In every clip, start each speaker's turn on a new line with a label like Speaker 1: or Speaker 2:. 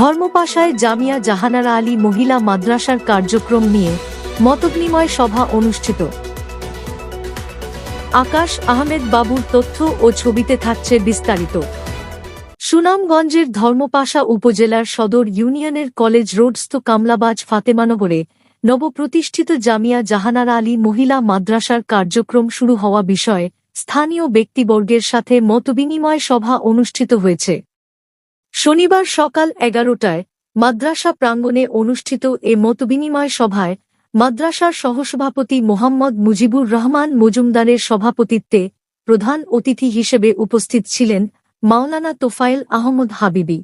Speaker 1: ধর্মপাশায় জামিয়া জাহানারা আলী মহিলা মাদ্রাসার কার্যক্রম নিয়ে মতবিনিময় সভা অনুষ্ঠিত। আকাশ আহমেদ বাবুর তথ্য ও ছবিতে থাকছে বিস্তারিত। সুনামগঞ্জের ধর্মপাশা উপজেলার সদর ইউনিয়নের কলেজ রোডস্থ কামলাবাজ ফাতেমানগরে নবপ্রতিষ্ঠিত জামিয়া জাহানারা আলী মহিলা মাদ্রাসার কার্যক্রম শুরু হওয়া বিষয়ে স্থানীয় ব্যক্তিবর্গের সাথে মতবিনিময় সভা অনুষ্ঠিত হয়েছে। শনিবার সকাল এগারোটায় মাদ্রাসা প্রাঙ্গণে অনুষ্ঠিত এ মতবিনিময় সভায় মাদ্রাসার সহসভাপতি মোহাম্মদ মুজিবুর রহমান মজুমদারের সভাপতিত্বে প্রধান অতিথি হিসেবে উপস্থিত ছিলেন মাওলানা তোফায়েল আহমদ হাবিবি।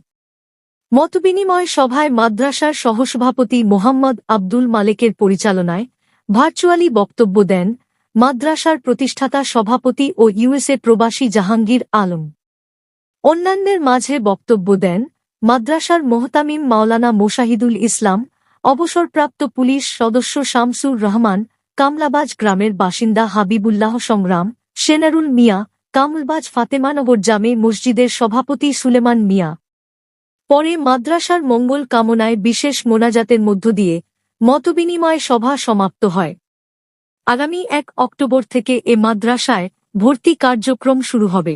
Speaker 1: মতবিনিময় সভায় মাদ্রাসার সহসভাপতি মোহাম্মদ আব্দুল মালেকের পরিচালনায় ভার্চুয়ালি বক্তব্য দেন মাদ্রাসার প্রতিষ্ঠাতা সভাপতি ও ইউএসএ প্রবাসী জাহাঙ্গীর আলম। অন্যান্যের মাঝে বক্তব্য দেন মাদ্রাসার মোহতামিম মাওলানা মোশাহিদুল ইসলাম, অবসরপ্রাপ্ত পুলিশ সদস্য শামসুর রহমান, কামলাবাজ গ্রামের বাসিন্দা হাবিবুল্লাহ সংগ্রাম, সেনারুল মিয়া, কামলবাজ ফাতেমানগর জামে মসজিদের সভাপতি সুলেমান মিয়া। পরে মাদ্রাসার মঙ্গল কামনায় বিশেষ মোনাজাতের মধ্য দিয়ে মতবিনিময় সভা সমাপ্ত হয়। আগামী এক অক্টোবর থেকে এ মাদ্রাসায় ভর্তি কার্যক্রম শুরু হবে।